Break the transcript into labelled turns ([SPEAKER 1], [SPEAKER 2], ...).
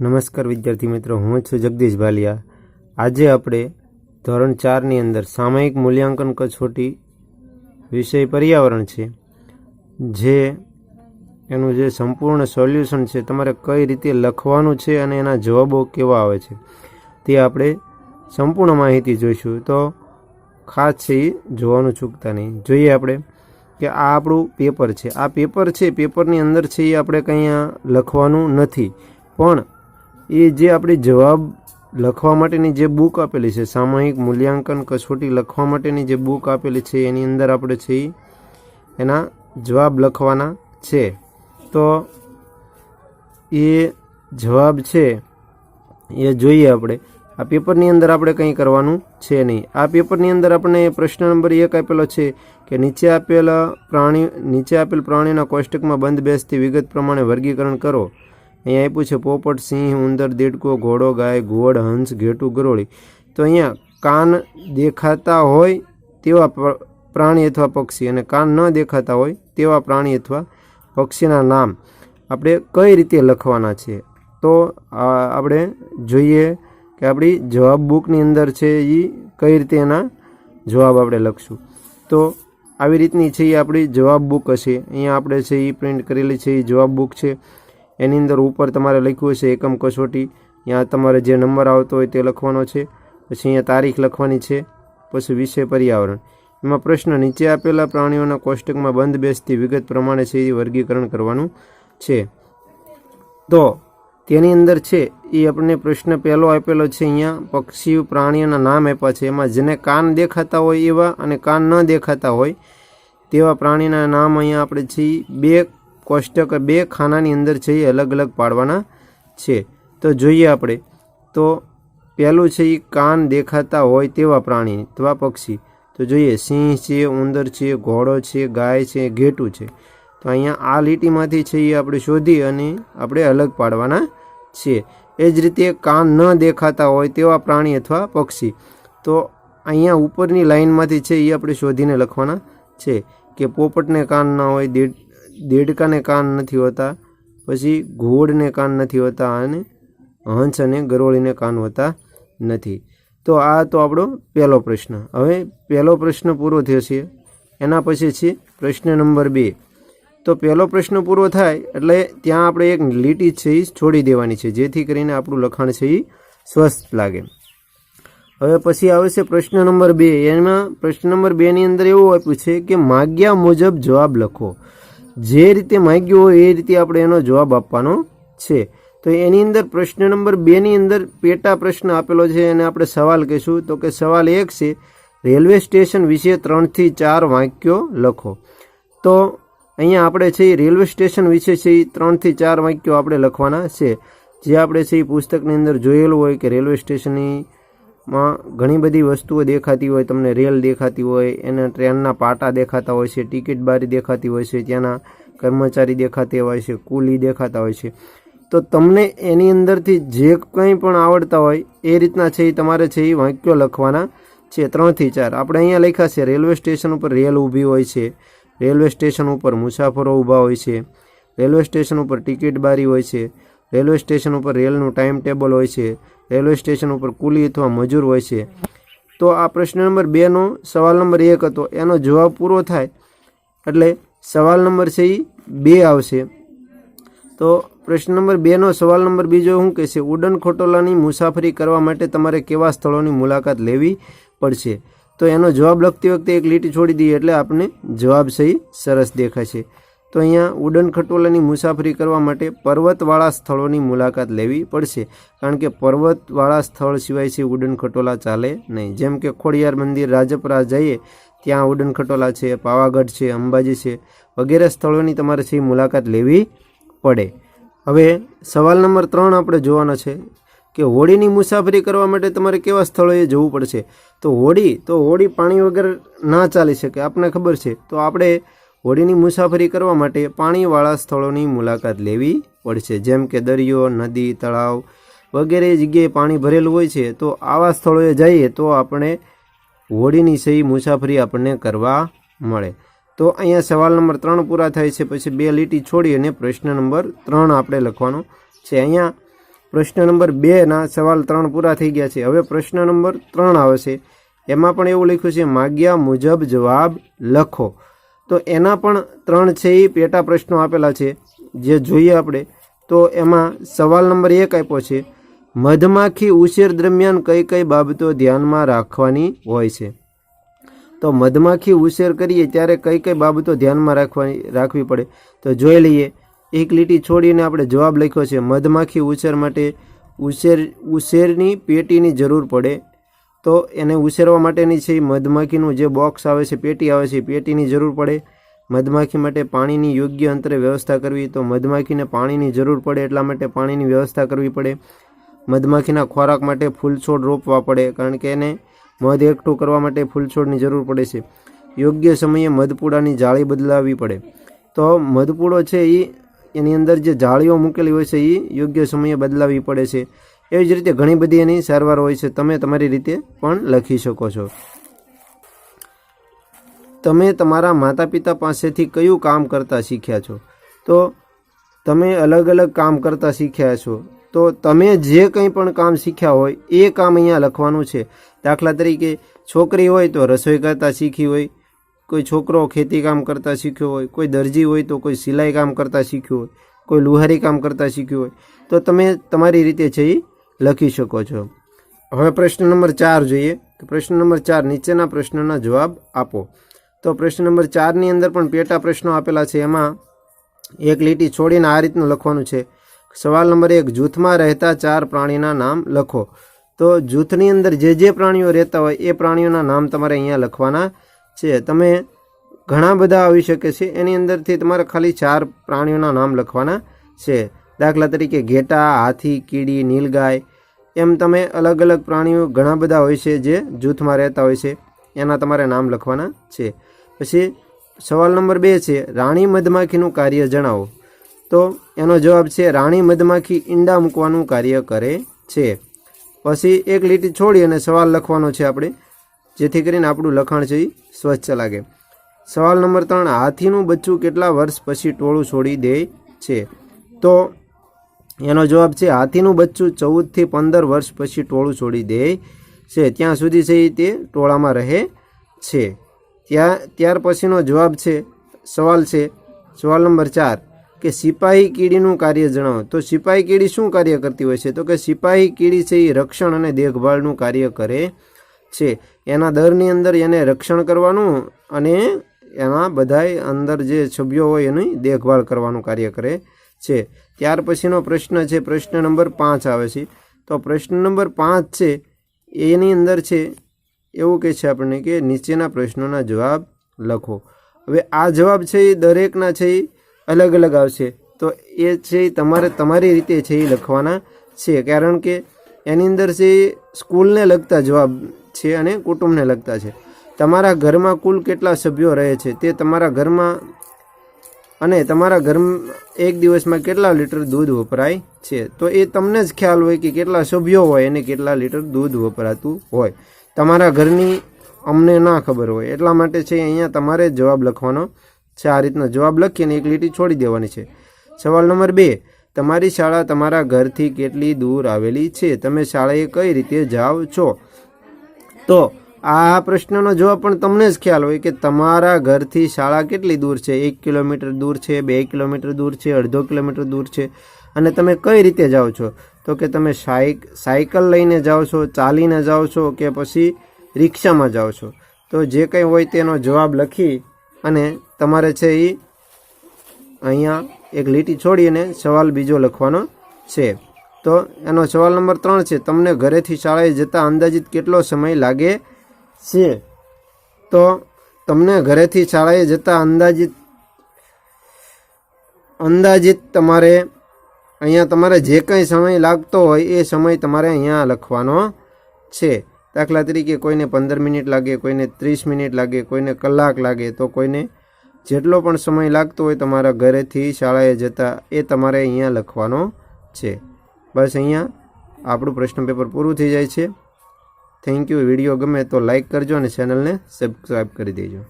[SPEAKER 1] નમસ્કાર વિદ્યાર્થી મિત્રો, હું છું જગદીશ ભાલિયા. આજે આપણે ધોરણ ચારની અંદર સામયિક મૂલ્યાંકન કસોટી વિષય પર્યાવરણ છે, જે એનું જે સંપૂર્ણ સોલ્યુશન છે, તમારે કઈ રીતે લખવાનું છે અને એના જવાબો કેવા આવે છે, તે આપણે સંપૂર્ણ માહિતી જોઈશું. તો ખાસ છે એ જોવાનું ચૂકતા નહીં. જોઈએ આપણે કે આ આપણું પેપર છે. આ પેપર છે, પેપરની અંદર છે એ આપણે કંઈ લખવાનું નથી. પણ એ જે આપણી જવાબ લખવા માટેની જે બુક આપેલી છે, સામૂહિક મૂલ્યાંકન કસોટી લખવા માટેની જે બુક આપેલી છે, એની અંદર આપણે છે એના જવાબ લખવાના છે. તો એ જવાબ છે, એ જોઈએ આપણે. આ પેપરની અંદર આપણે કંઈ કરવાનું છે નહીં. આ પેપરની અંદર આપણને પ્રશ્ન નંબર એક આપેલો છે કે નીચે આપેલા પ્રાણી, નીચે આપેલ પ્રાણીના કોષ્ટકમાં બંધ બેસતી વિગત પ્રમાણે વર્ગીકરણ કરો. અહીંયા આપ્યું છે, પોપટ સિંહ, ઉંદર, દેડકો, ઘોડો, ગાય ઘોડ હંસ, ઘેટું, ગરોળી. તો અહીંયા કાન દેખાતા હોય તેવા પ્રાણી અથવા પક્ષી અને કાન ન દેખાતા હોય તેવા પ્રાણી અથવા પક્ષીના નામ આપણે કઈ રીતે લખવાના છે? તો આપણે જોઈએ કે આપણી જવાબ બુકની અંદર છે એ કઈ રીતે એના જવાબ આપણે લખશું. તો આવી રીતની છે એ આપણી જવાબ બુક હશે. અહીંયા આપણે છે એ પ્રિન્ટ કરેલી છે એ જવાબ બુક છે. એની અંદર ઉપર તમારે લખ્યું હશે એકમ કસોટી. ત્યાં તમારે જે નંબર આવતો હોય તે લખવાનો છે. પછી અહીંયા તારીખ લખવાની છે. પછી વિષય પર્યાવરણ. એમાં પ્રશ્ન, નીચે આપેલા પ્રાણીઓના કોષ્ટકમાં બંધ બેસતી વિગત પ્રમાણે છે એ વર્ગીકરણ કરવાનું છે. તો તેની અંદર છે, એ આપણને પ્રશ્ન પહેલો આપેલો છે અહીંયા પક્ષી પ્રાણીઓના નામ આપ્યા છે. એમાં જેને કાન દેખાતા હોય એવા અને કાન ન દેખાતા હોય તેવા પ્રાણીના નામ અહીંયા આપણે છે બે કોષ્ટક બે ખાનાની અંદર છે એ અલગ અલગ પાડવાના છે. તો જોઈએ આપણે. તો પહેલું છે એ કાન દેખાતા હોય તેવા પ્રાણી અથવા પક્ષી. તો જોઈએ, સિંહ છે, ઉંદર છે, ઘોડો છે, ગાય છે, ઘેટું છે. તો અહીંયા આ લીટીમાંથી છે એ આપણે શોધી અને આપણે અલગ પાડવાના છે. એ જ રીતે કાન ન દેખાતા હોય તેવા પ્રાણી અથવા પક્ષી. તો અહીંયા ઉપરની લાઈનમાંથી છે એ આપણે શોધીને લખવાના છે કે પોપટને કાન ના હોય, દેડ દેડકાને કાન નથી હોતા, પછી ઘોડને કાન નથી હોતા અને હંસ અને ગરોળીને કાન હોતા નથી. તો આ તો આપણો પહેલો પ્રશ્ન. હવે પહેલો પ્રશ્ન પૂરો થયો છે. એના પછી છે પ્રશ્ન નંબર બે. તો પહેલો પ્રશ્ન પૂરો થાય એટલે ત્યાં આપણે એક લીટી છે એ છોડી દેવાની છે, જેથી કરીને આપણું લખાણ છે એ સ્વસ્થ લાગે. હવે પછી આવે છે પ્રશ્ન નંબર બે. એમાં પ્રશ્ન નંબર બેની અંદર એવું આપ્યું છે કે માગ્યા મુજબ જવાબ લખો. જે રીતે માગ્યું હોય એ રીતે આપણે એનો જવાબ આપવાનો છે. તો એની અંદર પ્રશ્ન નંબર બેની અંદર પેટા પ્રશ્ન આપેલો છે અને આપણે સવાલ કહીશું. તો કે સવાલ એક છે, રેલવે સ્ટેશન વિશે ત્રણથી ચાર વાક્યો લખો. તો અહીંયા આપણે છે રેલવે સ્ટેશન વિશે છે એ ત્રણથી ચાર વાક્યો આપણે લખવાના છે. જે આપણે છે એ પુસ્તકની અંદર જોયેલું હોય કે રેલવે સ્ટેશનની માં ઘણી બધી વસ્તુઓ દેખાતી હોય, તમને રેલ દેખાતી હોય, એના ટ્રેનના પાટા દેખાતા હોય છે, ટિકિટ બારી દેખાતી હોય છે, ત્યાંના કર્મચારી દેખાતા હોય છે, કુલી દેખાતા હોય છે. તો તમને એની અંદરથી જે કંઈ પણ આવડતા હોય, એ રીતના છે એ તમારે છે એ વાક્યો લખવાના છે, ત્રણથી ચાર. આપણે અહીંયા લખ્યા છે, રેલવે સ્ટેશન ઉપર રેલ ઊભી હોય છે, રેલવે સ્ટેશન ઉપર મુસાફરો ઊભા હોય છે, રેલવે સ્ટેશન ઉપર ટિકિટ બારી હોય છે રેલવે સ્ટેશન ઉપર રેલનું ટાઈમ ટેબલ હોય છે, રેલવે સ્ટેશન ઉપર કુલી અથવા મજૂર હોય છે. તો આ પ્રશ્ન નંબર બેનો સવાલ નંબર એક હતો. એનો જવાબ પૂરો થાય એટલે સવાલ નંબર છે એ બે આવશે. તો પ્રશ્ન નંબર બેનો સવાલ નંબર બીજો શું કહે છે ઉડન ખોટોલાની મુસાફરી કરવા માટે તમારે કેવા સ્થળોની મુલાકાત લેવી પડશે? તો એનો જવાબ લખતી વખતે એક લીટી છોડી દઈએ એટલે આપણને જવાબ સહી સરસ દેખાશે તો અહીંયા ઉડન ખટોલાની મુસાફરી કરવા માટે પર્વતવાળા સ્થળોની મુલાકાત લેવી પડશે, કારણ કે પર્વતવાળા સ્થળ સિવાય છે ઉડન ખટોલા ચાલે નહીં. જેમ કે ખોડિયાર મંદિર, રાજપરા જઈએ, ત્યાં ઉડન ખટોલા છે, પાવાગઢ છે, અંબાજી છે, વગેરે સ્થળોની તમારે છે મુલાકાત લેવી પડે. હવે સવાલ નંબર ત્રણ આપણે જોવાનો છે કે હોડીની મુસાફરી કરવા માટે તમારે કેવા સ્થળોએ જવું પડશે? તો હોડી તો હોડી પાણી વગર ના ચાલી શકે આપણને ખબર છે. તો આપણે હોડીની મુસાફરી કરવા માટે પાણીવાળા સ્થળોની મુલાકાત લેવી પડશે. જેમ કે દરિયો, નદી, તળાવ વગેરે જગ્યાએ પાણી ભરેલું હોય છે, તો આવા સ્થળોએ જઈએ તો આપણે હોડીની સહી મુસાફરી આપણને કરવા મળે. તો અહીંયા સવાલ નંબર ત્રણ પૂરા થાય છે, પછી બે લીટી છોડી અને પ્રશ્ન નંબર ત્રણ આપણે લખવાનો છે. અહીંયા પ્રશ્ન નંબર બેના સવાલ ત્રણ પૂરા થઈ ગયા છે. હવે પ્રશ્ન નંબર ત્રણ આવે છે. એમાં પણ એવું લખ્યું છે, માગ્યા મુજબ જવાબ લખો. તો એના પણ ત્રણ છે એ પેટા પ્રશ્નો આપેલા છે, જે જોઈએ આપણે. તો એમાં સવાલ નંબર એક આપ્યો છે, મધમાખી ઉછેર દરમિયાન કઈ કઈ બાબતો ધ્યાનમાં રાખવાની હોય છે? તો મધમાખી ઉછેર કરીએ ત્યારે કઈ કઈ બાબતો ધ્યાનમાં રાખવાની, રાખવી પડે? તો જોઈ લઈએ. એક લીટી છોડીને આપણે જવાબ લખ્યો છે, મધમાખી ઉછેર માટે ઉછેર, ઉછેરની પેટીની જરૂર પડે તો એને ઉછેરવા માટેની છે મધમાખીનું જે બોક્સ આવે છે, પેટી આવે છે પેટીની જરૂર પડે. મધમાખી માટે પાણીની યોગ્ય અંતરે વ્યવસ્થા કરવી, તો મધમાખીને પાણીની જરૂર પડે એટલા માટે પાણીની વ્યવસ્થા કરવી પડે. મધમાખીના ખોરાક માટે ફૂલછોડ રોપવા પડે, કારણ કે એને મધ એકઠું કરવા માટે ફૂલછોડની જરૂર પડે છે. યોગ્ય સમયે મધપૂડાની જાળી બદલાવવી પડે. તો મધપૂડો છે એ એની અંદર જે જાળીઓ મૂકેલી હોય છે એ યોગ્ય સમયે બદલાવવી પડે છે. એવી જ રીતે ઘણી બધી એની સારવાર હોય છે. તમે તમારી રીતે પણ લખી શકો છો. તમે તમારા માતા પિતા પાસેથી કયું કામ કરતા શીખ્યા છો? તો તમે અલગ અલગ કામ કરતા શીખ્યા છો. તો તમે જે કંઈ પણ કામ શીખ્યા હોય, એ કામ અહીંયા લખવાનું છે. દાખલા તરીકે, છોકરી હોય તો રસોઈ કરતા શીખી હોય, કોઈ છોકરો ખેતી કામ કરતાં શીખ્યો હોય, કોઈ દરજી હોય તો કોઈ સિલાઈ કામ કરતાં શીખ્યું હોય, કોઈ લુહારી કામ કરતાં શીખ્યું હોય. તો તમે તમારી રીતે એ લખી શકો છો. હવે પ્રશ્ન નંબર ચાર જોઈએ. તો પ્રશ્ન નંબર ચાર નીચેના પ્રશ્નના જવાબ આપો. તો પ્રશ્ન નંબર ચારની અંદર પણ પેટા પ્રશ્નો આપેલા છે. એમાં એક લીટી છોડીને આ રીતનું લખવાનું છે. સવાલ નંબર એક, જૂથમાં રહેતા ચાર પ્રાણીના નામ લખો. તો જૂથની અંદર જે જે પ્રાણીઓ રહેતા હોય, એ પ્રાણીઓના નામ તમારે અહીંયા લખવાના છે. તમે ઘણા બધા આવી શકે છે. એની અંદરથી તમારે ખાલી ચાર પ્રાણીઓના નામ લખવાના છે. દાખલા તરીકે ઘેટા, હાથી, કીડી, નીલગાય એમ તમે અલગ અલગ પ્રાણીઓ ઘણા બધા હોય છે જે જૂથમાં રહેતા હોય છે. એના તમારે નામ લખવાના છે. પછી સવાલ નંબર બે છે, રાણી મધમાખીનું કાર્ય જણાવો. તો એનો જવાબ છે, રાણી મધમાખી ઈંડા મૂકવાનું કાર્ય કરે છે. પછી એક લીટી છોડી અને સવાલ લખવાનો છે આપણે, જેથી કરીને આપણું લખાણ છે એ સ્વચ્છ લાગે. સવાલ નંબર ત્રણ, હાથીનું બચ્ચું કેટલા વર્ષ પછી ટોળું છોડી દે છે? તો એનો જવાબ છે, હાથીનું બચ્ચું ચૌદથી પંદર વર્ષ પછી ટોળું છોડી દે છે. ત્યાં સુધી છે તે ટોળામાં રહે છે. ત્યાં, ત્યાર પછીનો જવાબ છે, સવાલ છે, સવાલ નંબર ચાર, કે સિપાહી કીડીનું કાર્ય જણાવો. તો સિપાહી કીડી શું કાર્ય કરતી હોય છે? તો કે સિપાહી કીડી છે એ રક્ષણ અને દેખભાળનું કાર્ય કરે છે. એના દરની અંદર એને રક્ષણ કરવાનું અને એના બધાય અંદર જે છબીઓ હોય એની દેખભાળ કરવાનું કાર્ય કરે છે. ત્યાર પછીનો પ્રશ્ન છે, પ્રશ્ન નંબર પાંચ આવે છે. તો પ્રશ્ન નંબર પાંચ છે, એની અંદર છે, એવું કહે છે આપણને કે નીચેના પ્રશ્નોના જવાબ લખો. હવે આ જવાબ છે એ દરેકના છે, એ અલગ અલગ આવશે. તો એ છે તમારે તમારી રીતે છે એ લખવાના છે. કારણ કે એની અંદર છે સ્કૂલને લગતા જવાબ છે અને કુટુંબને લગતા છે. તમારા ઘરમાં કુલ કેટલા સભ્યો રહે છે? તે તમારા ઘરમાં અને તમારા ઘર એક દિવસમાં કેટલા લીટર દૂધ વપરાય છે? તો એ તમને જ ખ્યાલ હોય કે કેટલા સભ્યો હોય અને કેટલા લીટર દૂધ વપરાતું હોય. તમારા ઘરની અમને ના ખબર હોય. એટલા માટે છે અહીંયા તમારે જવાબ લખવાનો છે. આ રીતનો જવાબ લખીને એક લીટી છોડી દેવાની છે. સવાલ નંબર બે. તમારી શાળા તમારા ઘરથી કેટલી દૂર આવેલી છે? તમે શાળાએ કઈ રીતે જાઓ છો? તો આ પ્રશ્નનો જવાબ પણ તમને જ ખ્યાલ હોય કે તમારા ઘરથી શાળા કેટલી દૂર છે? એક કિલોમીટર દૂર છે, બે કિલોમીટર દૂર છે, અડધો કિલોમીટર દૂર છે? અને તમે કઈ રીતે જાઓ છો? તો કે તમે સાયકલ લઈને જાઓ છો, ચાલીને જાઓ છો કે પછી રિક્ષામાં જાઓ છો? તો જે કંઈ હોય તેનો જવાબ લખી અને તમારે છે એ અહીંયા એક લીટી છોડીને સવાલ બીજો લખવાનો છે. તો એનો સવાલ નંબર ત્રણ છે, તમને ઘરેથી શાળાએ જતા અંદાજિત કેટલો સમય લાગે છે તો તમને ઘરેથી શાળાએ જતા અંદાજિત અંદાજિત તમારે અહીંયા તમારે જે કંઈ સમય લાગતો હોય એ સમય તમારે અહીંયા લખવાનો છે. દાખલા તરીકે કોઈને પંદર મિનિટ લાગે, કોઈને ત્રીસ મિનિટ લાગે, કોઈને કલાક લાગે, તો કોઈને જેટલો પણ સમય લાગતો હોય તમારા ઘરેથી શાળાએ જતા એ તમારે અહીંયા લખવાનો છે. બસ અહીંયા આપણું પ્રશ્ન પેપર પૂરું થઈ જાય છે. થેન્ક યુ વીડિયો ગમે તો લાઇક કરજો અને ચેનલને સબસ્ક્રાઈબ કરી દેજો.